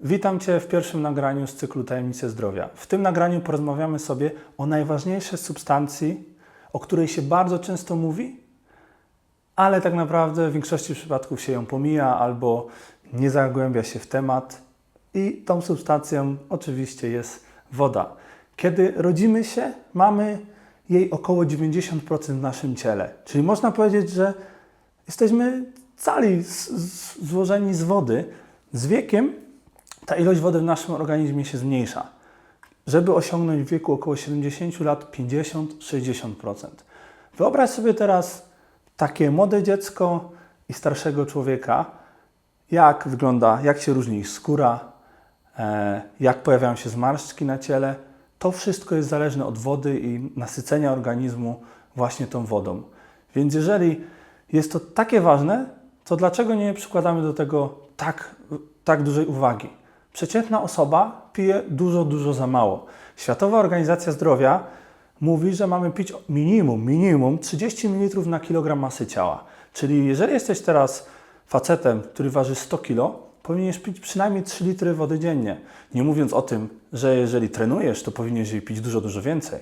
Witam Cię w pierwszym nagraniu z cyklu Tajemnice Zdrowia. W tym nagraniu porozmawiamy sobie o najważniejszej substancji, o której się bardzo często mówi, ale tak naprawdę w większości przypadków się ją pomija albo nie zagłębia się w temat. I tą substancją oczywiście jest woda. Kiedy rodzimy się, mamy jej około 90% w naszym ciele. Czyli można powiedzieć, że jesteśmy cali złożeni z wody. Z wiekiem ta ilość wody w naszym organizmie się zmniejsza. Żeby osiągnąć w wieku około 70 lat 50-60%. Wyobraź sobie teraz takie młode dziecko i starszego człowieka, jak wygląda, jak się różni ich skóra, e, jak pojawiają się zmarszczki na ciele. To wszystko jest zależne od wody i nasycenia organizmu właśnie tą wodą. Więc jeżeli jest to takie ważne, to dlaczego nie przykładamy do tego tak, tak dużej uwagi? Przeciętna osoba pije dużo, dużo za mało. Światowa Organizacja Zdrowia mówi, że mamy pić minimum, minimum 30 ml na kilogram masy ciała. Czyli jeżeli jesteś teraz facetem, który waży 100 kg, powinieneś pić przynajmniej 3 litry wody dziennie. Nie mówiąc o tym, że jeżeli trenujesz, to powinieneś jej pić dużo, dużo więcej.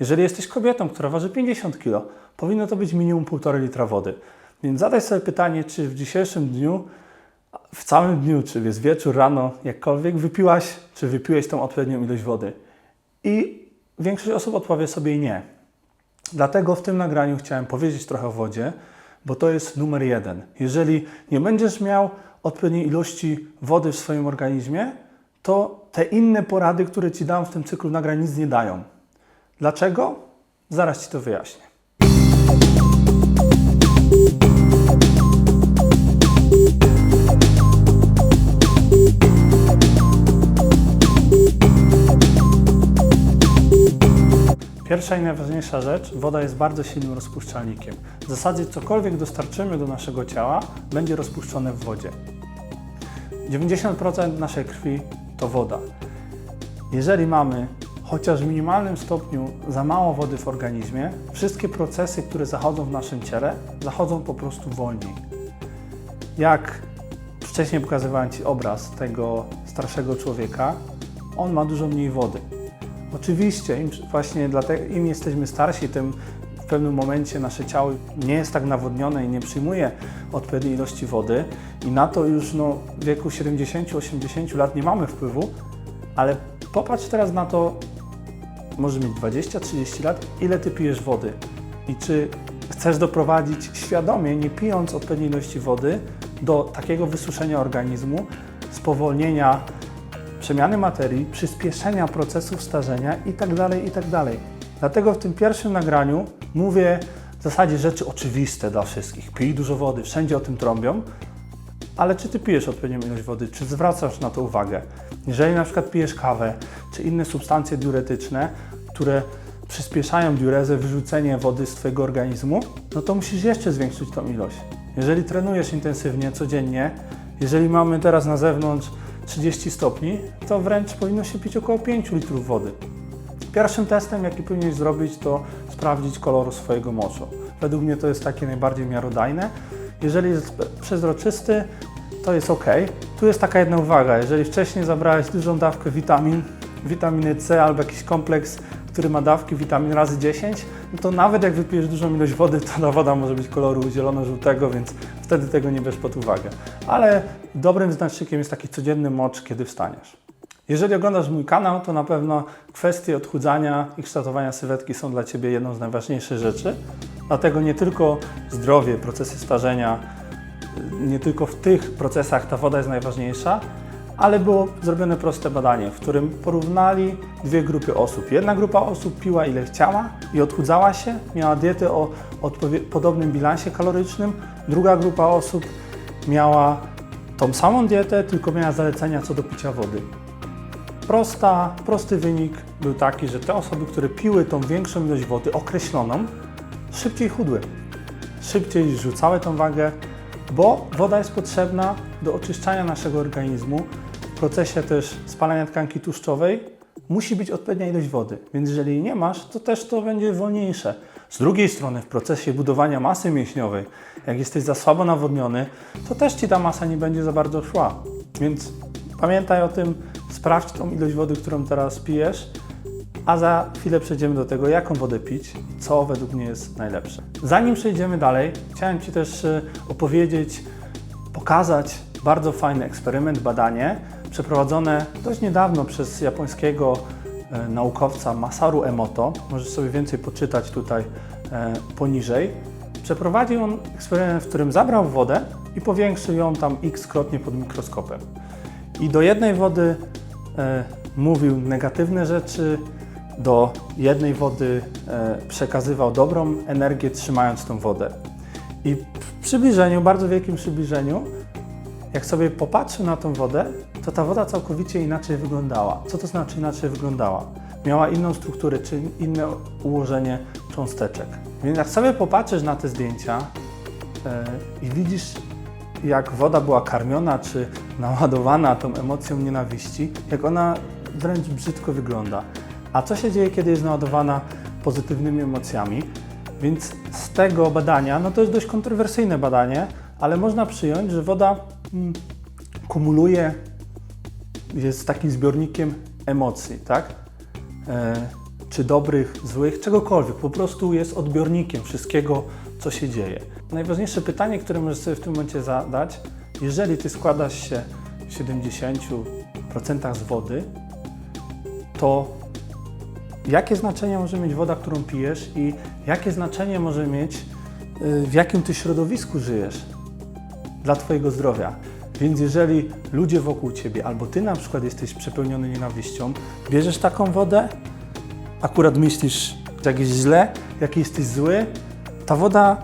Jeżeli jesteś kobietą, która waży 50 kg, powinno to być minimum 1,5 litra wody. Więc zadaj sobie pytanie, czy w dzisiejszym dniu, w całym dniu, czy jest wieczór, rano, jakkolwiek, wypiłaś, czy wypiłeś tą odpowiednią ilość wody. I większość osób odpowie sobie nie. Dlatego w tym nagraniu chciałem powiedzieć trochę o wodzie, bo to jest numer jeden. Jeżeli nie będziesz miał odpowiedniej ilości wody w swoim organizmie, to te inne porady, które Ci dam w tym cyklu nagrań, nic nie dają. Dlaczego? Zaraz Ci to wyjaśnię. Pierwsza i najważniejsza rzecz, woda jest bardzo silnym rozpuszczalnikiem. W zasadzie cokolwiek dostarczymy do naszego ciała, będzie rozpuszczone w wodzie. 90% naszej krwi to woda. Jeżeli mamy chociaż w minimalnym stopniu za mało wody w organizmie, wszystkie procesy, które zachodzą w naszym ciele, zachodzą po prostu wolniej. Jak wcześniej pokazywałem Ci obraz tego starszego człowieka, on ma dużo mniej wody. Oczywiście, im, właśnie dlatego, im jesteśmy starsi, tym w pewnym momencie nasze ciało nie jest tak nawodnione i nie przyjmuje odpowiedniej ilości wody. I na to już no, w wieku 70-80 lat nie mamy wpływu, ale popatrz teraz na to, może mieć 20-30 lat, ile Ty pijesz wody. I czy chcesz doprowadzić świadomie, nie pijąc odpowiedniej ilości wody, do takiego wysuszenia organizmu, spowolnienia przemiany materii, przyspieszenia procesów starzenia itd., itd. Dlatego w tym pierwszym nagraniu mówię w zasadzie rzeczy oczywiste dla wszystkich. Pij dużo wody, wszędzie o tym trąbią, ale czy ty pijesz odpowiednią ilość wody, czy zwracasz na to uwagę? Jeżeli na przykład pijesz kawę, czy inne substancje diuretyczne, które przyspieszają diurezę, wyrzucenie wody z twojego organizmu, no to musisz jeszcze zwiększyć tą ilość. Jeżeli trenujesz intensywnie, codziennie, jeżeli mamy teraz na zewnątrz 30 stopni, to wręcz powinno się pić około 5 litrów wody. Pierwszym testem, jaki powinieneś zrobić, to sprawdzić kolor swojego moczu. Według mnie to jest takie najbardziej miarodajne. Jeżeli jest przezroczysty, to jest ok. Tu jest taka jedna uwaga. Jeżeli wcześniej zabrałeś dużą dawkę witamin, witaminy C albo jakiś kompleks, który ma dawki witamin razy 10, no to nawet jak wypijesz dużą ilość wody, to ta woda może być koloru zielono-żółtego, więc wtedy tego nie bierz pod uwagę. Ale dobrym znacznikiem jest taki codzienny mocz, kiedy wstaniesz. Jeżeli oglądasz mój kanał, to na pewno kwestie odchudzania i kształtowania sylwetki są dla Ciebie jedną z najważniejszych rzeczy. Dlatego nie tylko zdrowie, procesy starzenia, nie tylko w tych procesach ta woda jest najważniejsza, ale było zrobione proste badanie, w którym porównali dwie grupy osób. Jedna grupa osób piła ile chciała i odchudzała się, miała dietę o podobnym bilansie kalorycznym. Druga grupa osób miała tą samą dietę, tylko miała zalecenia co do picia wody. Prosta, prosty wynik był taki, że te osoby, które piły tą większą ilość wody określoną, szybciej chudły, szybciej rzucały tą wagę, bo woda jest potrzebna do oczyszczania naszego organizmu. W procesie też spalania tkanki tłuszczowej musi być odpowiednia ilość wody, więc jeżeli nie masz, to też to będzie wolniejsze. Z drugiej strony, w procesie budowania masy mięśniowej, jak jesteś za słabo nawodniony, to też ci ta masa nie będzie za bardzo szła. Więc Pamiętaj o tym, sprawdź tą ilość wody, którą teraz pijesz, a za chwilę przejdziemy do tego, jaką wodę pić i co według mnie jest najlepsze. Zanim przejdziemy dalej, chciałem Ci też e, opowiedzieć, pokazać bardzo fajny eksperyment, badanie przeprowadzone dość niedawno przez japońskiego e, naukowca Masaru Emoto. Możesz sobie więcej poczytać tutaj e, poniżej. Przeprowadził on eksperyment, w którym zabrał wodę i powiększył ją tam x-krotnie pod mikroskopem. I do jednej wody e, mówił negatywne rzeczy, do jednej wody przekazywał dobrą energię, trzymając tą wodę. I w przybliżeniu, bardzo wielkim przybliżeniu, jak sobie popatrzył na tą wodę, to ta woda całkowicie inaczej wyglądała. Co to znaczy inaczej wyglądała? Miała inną strukturę, czy inne ułożenie cząsteczek. Więc jak sobie popatrzysz na te zdjęcia e, i widzisz, jak woda była karmiona, czy naładowana tą emocją nienawiści, jak ona wręcz brzydko wygląda. A co się dzieje, kiedy jest naładowana pozytywnymi emocjami? Więc z tego badania, no to jest dość kontrowersyjne badanie, ale można przyjąć, że woda kumuluje, jest takim zbiornikiem emocji, tak? E, czy dobrych, złych, czegokolwiek. Po prostu jest odbiornikiem wszystkiego, co się dzieje. Najważniejsze pytanie, które możesz sobie w tym momencie zadać, jeżeli ty składasz się w 70% z wody, to jakie znaczenie może mieć woda, którą pijesz i jakie znaczenie może mieć, y, w jakim ty środowisku żyjesz dla twojego zdrowia. Więc jeżeli ludzie wokół ciebie, albo ty na przykład jesteś przepełniony nienawiścią, bierzesz taką wodę, akurat myślisz, jak jest źle, jak jesteś zły, ta woda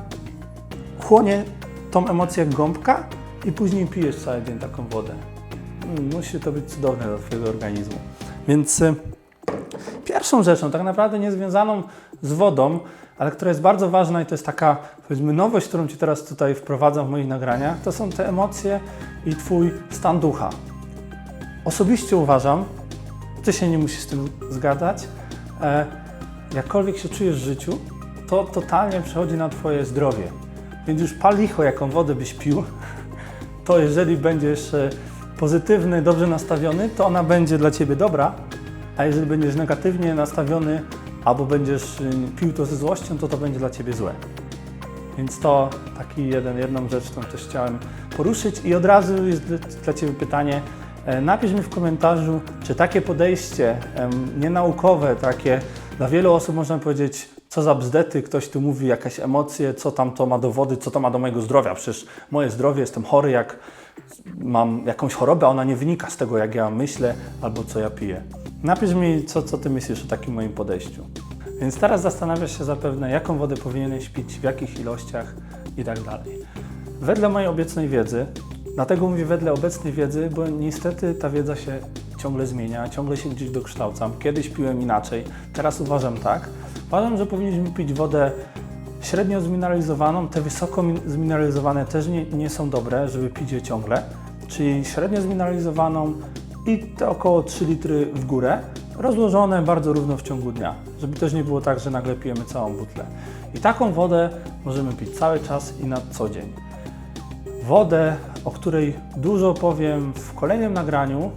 chłonie tą emocję jak gąbka i później pijesz cały dzień taką wodę. Mm, Musi to być cudowne dla twojego organizmu. Więc y, Pierwszą rzeczą, tak naprawdę niezwiązaną z wodą, ale która jest bardzo ważna i to jest taka, powiedzmy, nowość, którą Ci teraz tutaj wprowadzam w moich nagraniach, to są te emocje i Twój stan ducha. Osobiście uważam, Ty się nie musisz z tym zgadzać, e, jakkolwiek się czujesz w życiu, to totalnie przechodzi na Twoje zdrowie. Więc już pal licho, jaką wodę byś pił, to jeżeli będziesz e, pozytywny, dobrze nastawiony, to ona będzie dla Ciebie dobra, a jeżeli będziesz negatywnie nastawiony albo będziesz y, pił to ze złością, to to będzie dla Ciebie złe. Więc to taki jeden, jedną rzecz, którą też chciałem poruszyć i od razu jest dla- Ciebie pytanie, e, napisz mi w komentarzu, czy takie podejście nienaukowe, takie dla wielu osób można powiedzieć, co za bzdety, ktoś tu mówi jakieś emocje, co tam to ma do wody, co to ma do mojego zdrowia, przecież moje zdrowie, jestem chory, jak mam jakąś chorobę, a ona nie wynika z tego, jak ja myślę albo co ja piję. Napisz mi, co, co ty myślisz o takim moim podejściu. Więc teraz zastanawiasz się zapewne, jaką wodę powinieneś pić, w jakich ilościach i tak dalej. Wedle mojej obecnej wiedzy, dlatego mówię wedle obecnej wiedzy, bo niestety ta wiedza się ciągle zmienia, ciągle się gdzieś dokształcam. Kiedyś piłem inaczej, teraz uważam tak. Uważam, że powinniśmy pić wodę średnio zmineralizowaną, te wysoko mi- zmineralizowane też nie, nie są dobre, żeby pić je ciągle, czyli średnio zmineralizowaną i te około 3 litry w górę, rozłożone bardzo równo w ciągu dnia, żeby też nie było tak, że nagle pijemy całą butlę. I taką wodę możemy pić cały czas i na co dzień. Wodę, o której dużo powiem w kolejnym nagraniu,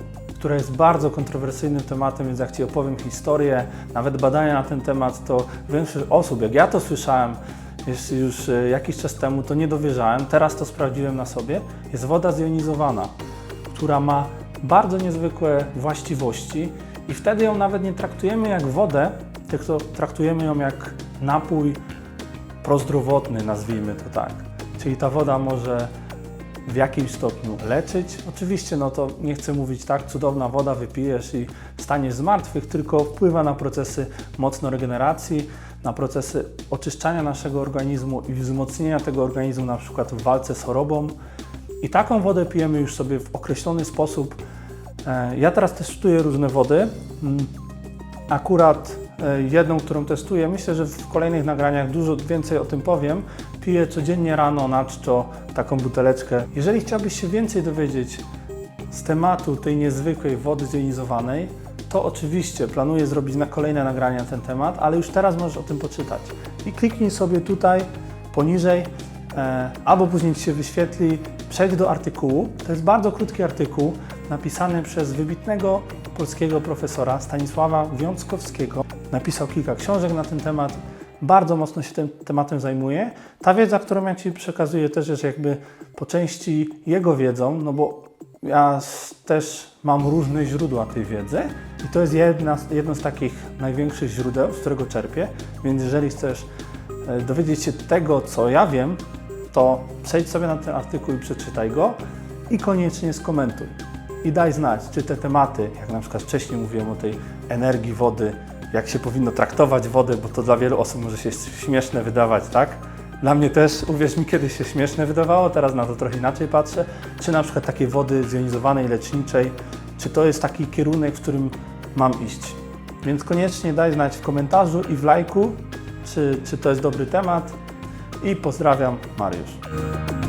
która jest bardzo kontrowersyjnym tematem, więc jak Ci opowiem historię, nawet badania na ten temat, to większość osób, jak ja to słyszałem jeszcze już e, jakiś czas temu, to nie dowierzałem. Teraz to sprawdziłem na sobie. Jest woda zjonizowana, która ma bardzo niezwykłe właściwości i wtedy ją nawet nie traktujemy jak wodę, tylko traktujemy ją jak napój prozdrowotny, nazwijmy to tak. Czyli ta woda może w jakimś stopniu leczyć. Oczywiście, no to nie chcę mówić tak, cudowna woda wypijesz i staniesz z martwych, tylko wpływa na procesy mocno regeneracji, na procesy oczyszczania naszego organizmu i wzmocnienia tego organizmu na przykład w walce z chorobą. I taką wodę pijemy już sobie w określony sposób. E, Ja teraz testuję różne wody. Mm, Akurat e, jedną, którą testuję, myślę, że w kolejnych nagraniach dużo więcej o tym powiem. Piję codziennie rano na czczo taką buteleczkę. Jeżeli chciałbyś się więcej dowiedzieć z tematu tej niezwykłej wody zjonizowanej, to oczywiście planuję zrobić na kolejne nagrania na ten temat, ale już teraz możesz o tym poczytać. I kliknij sobie tutaj poniżej, e, albo później Ci się wyświetli, przejdź do artykułu. To jest bardzo krótki artykuł napisany przez wybitnego polskiego profesora Stanisława Wiąckowskiego. Napisał kilka książek na ten temat. Bardzo mocno się tym tematem zajmuje. Ta wiedza, którą ja Ci przekazuję, też jest jakby po części jego wiedzą, no bo ja też mam różne źródła tej wiedzy i to jest jedna, jedno z takich największych źródeł, z którego czerpię. Więc jeżeli chcesz e, dowiedzieć się tego, co ja wiem, to przejdź sobie na ten artykuł i przeczytaj go i koniecznie skomentuj. I daj znać, czy te tematy, jak na przykład wcześniej mówiłem o tej energii wody, jak się powinno traktować wodę, bo to dla wielu osób może się śmieszne wydawać, tak? Dla mnie też, uwierz mi, kiedyś się śmieszne wydawało, teraz na to trochę inaczej patrzę. Czy na przykład takiej wody zjonizowanej, leczniczej, czy to jest taki kierunek, w którym mam iść? Więc koniecznie daj znać w komentarzu i w lajku, czy, czy to jest dobry temat. I pozdrawiam, Mariusz.